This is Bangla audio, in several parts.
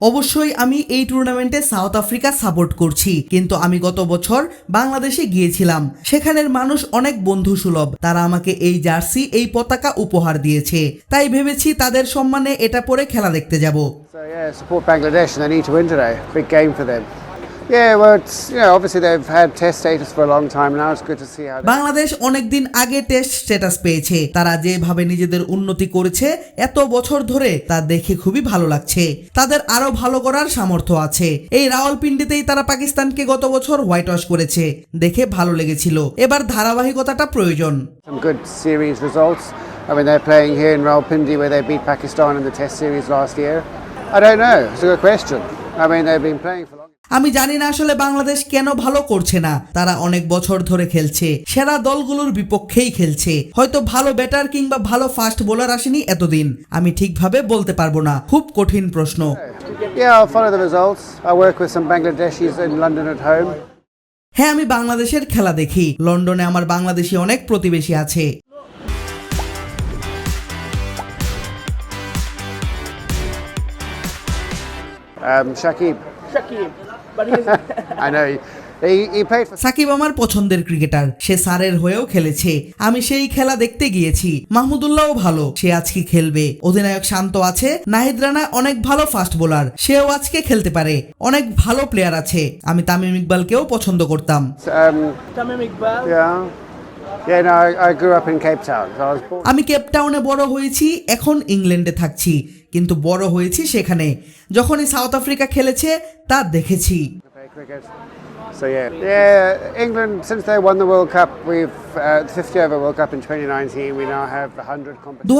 অবশ্যই আমি এই টুর্নামেন্টে সাউথ আফ্রিকা সাপোর্ট করছি কিন্তু আমি গত বছর বাংলাদেশে গিয়েছিলাম। সেখানের মানুষ অনেক বন্ধু সুলভ তারা আমাকে এই জার্সি এই পতাকা উপহার দিয়েছে। তাই ভেবেছি তাদের সম্মানে এটা পরে খেলা দেখতে যাব। বাংলাদেশ অনেকদিন আগে টেস্ট স্ট্যাটাস পেয়েছে তারা যেভাবে নিজেদের উন্নতি করেছে এত বছর ধরে তা দেখে খুবই ভালো লাগছে তাদের আরও ভালো করার সামর্থ্য আছে এই রাওয়ালপিন্ডিতেই তারা পাকিস্তানকে গত বছর হোয়াইট ওয়াশ করেছে দেখে ভালো লেগেছিল এবার ধারাবাহিকতাটা প্রয়োজন some good series results. I mean, they're playing here in Rawalpindi where they beat Pakistan in the test series last year. I don't know. It's a good question. I mean, they've been playing for long. আমি জানি না আসলে বাংলাদেশ কেন ভালো করছে না। তারা অনেক বছর ধরে খেলছে। সেরা দলগুলোর বিপক্ষেই খেলছে। হয়তো ভালো ব্যাটার কিংবা ভালো ফাস্ট বোলার আসেনি এতদিন। আমি ঠিকভাবে বলতে পারব না। খুব কঠিন প্রশ্ন. হ্যাঁ আমি বাংলাদেশের খেলা দেখি। লন্ডনে আমার বাংলাদেশি অনেক প্রতিবেশী আছে। Um, Shakib. Shakib. But he's I know. He, he, he played for Shakib আমার পছন্দের ক্রিকেটার সে সারের হয়েও খেলেছে আমি সেই খেলা দেখতে গিয়েছি মাহমুদুল্লাহও ভালো সে আজকে খেলবে অধিনায়ক শান্ত আছে নাহিদ রানা অনেক ভালো ফাস্ট বোলার সেও আজকে খেলতে পারে অনেক ভালো প্লেয়ার আছে আমি তামিম ইকবালকেও পছন্দ করতাম Tamim Iqbal. yeah. Yeah, no, I, I grew up in Cape Town. So I was born. আমি কেপটাউনে বড় হয়েছি এখন ইংল্যান্ডে থাকছি কিন্তু বড় হয়েছি সেখানে যখনই সাউথ আফ্রিকা খেলেছে তা দেখেছি to play cricket. So yeah, yeah. England since they won the World Cup, we've uh, 50 over World Cup in 2019. We now have 100 competitions. দু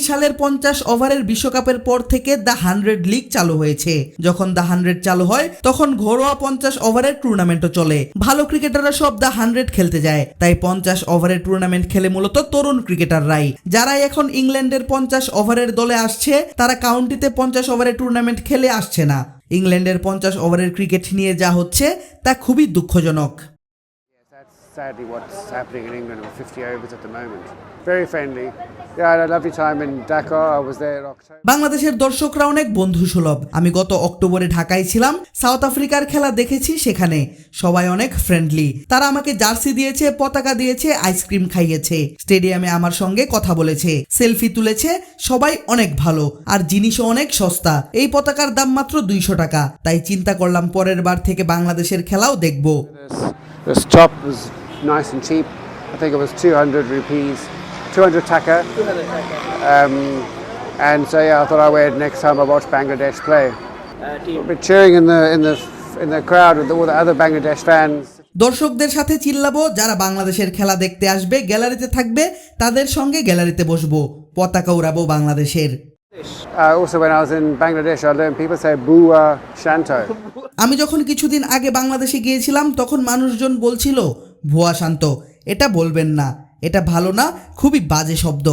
সালের পঞ্চাশ ওভারের বিশ্বকাপের পর থেকে দ্য হান্ড্রেড লিগ চালু হয়েছে যখন দ্য হান্ড্রেড চালু হয় তখন ঘরোয়া পঞ্চাশ ওভারের টুর্নামেন্টও চলে ভালো ক্রিকেটাররা সব দ্য হান্ড্রেড খেলতে যায় তাই পঞ্চাশ ওভারের টুর্নামেন্ট খেলে মূলত তরুণ ক্রিকেটাররাই যারাই এখন ইংল্যান্ডের পঞ্চাশ ওভারের দলে আসছে তারা কাউন্টিতে পঞ্চাশ ওভারের টুর্নামেন্ট খেলে আসছে না ইংল্যান্ডের পঞ্চাশ ওভারের ক্রিকেট নিয়ে যা হচ্ছে তা খুবই দুঃখজনক sadly what's happening in England with 50 overs at the moment. Very friendly. Yeah, I had a lovely time in Dakar. I was there in October. বাংলাদেশের দর্শকরা অনেক বন্ধু সুলভ আমি গত অক্টোবরে ঢাকায় ছিলাম। সাউথ আফ্রিকার খেলা দেখেছি সেখানে। সবাই অনেক ফ্রেন্ডলি তারা আমাকে জার্সি দিয়েছে পতাকা দিয়েছে আইসক্রিম খাইয়েছে। স্টেডিয়ামে আমার সঙ্গে কথা বলেছে। সেলফি তুলেছে। সবাই অনেক ভালো। আর জিনিসও অনেক সস্তা। এই পতাকার দাম মাত্র দুইশো টাকা। তাই চিন্তা করলাম পরের বার থেকে বাংলাদেশের খেলাও দেখব। This, this top was nice and cheap. I think it was 200 rupees, 200 taka. Um, and so yeah, I thought I wear it next time I watch Bangladesh play. Uh, team. But cheering in the in the in the crowd with all the other Bangladesh fans. দর্শকদের সাথে চিল্লাবো যারা বাংলাদেশের খেলা দেখতে আসবে গ্যালারিতে থাকবে তাদের সঙ্গে গ্যালারিতে বসবো পতাকা উড়াবো বাংলাদেশের Uh, also, when I was in Bangladesh, I learned people say "bua shanto." আমি যখন কিছুদিন আগে বাংলাদেশে গিয়েছিলাম তখন মানুষজন বলছিল ভুয়া শান্ত এটা বলবেন না এটা ভালো না খুবই বাজে শব্দ।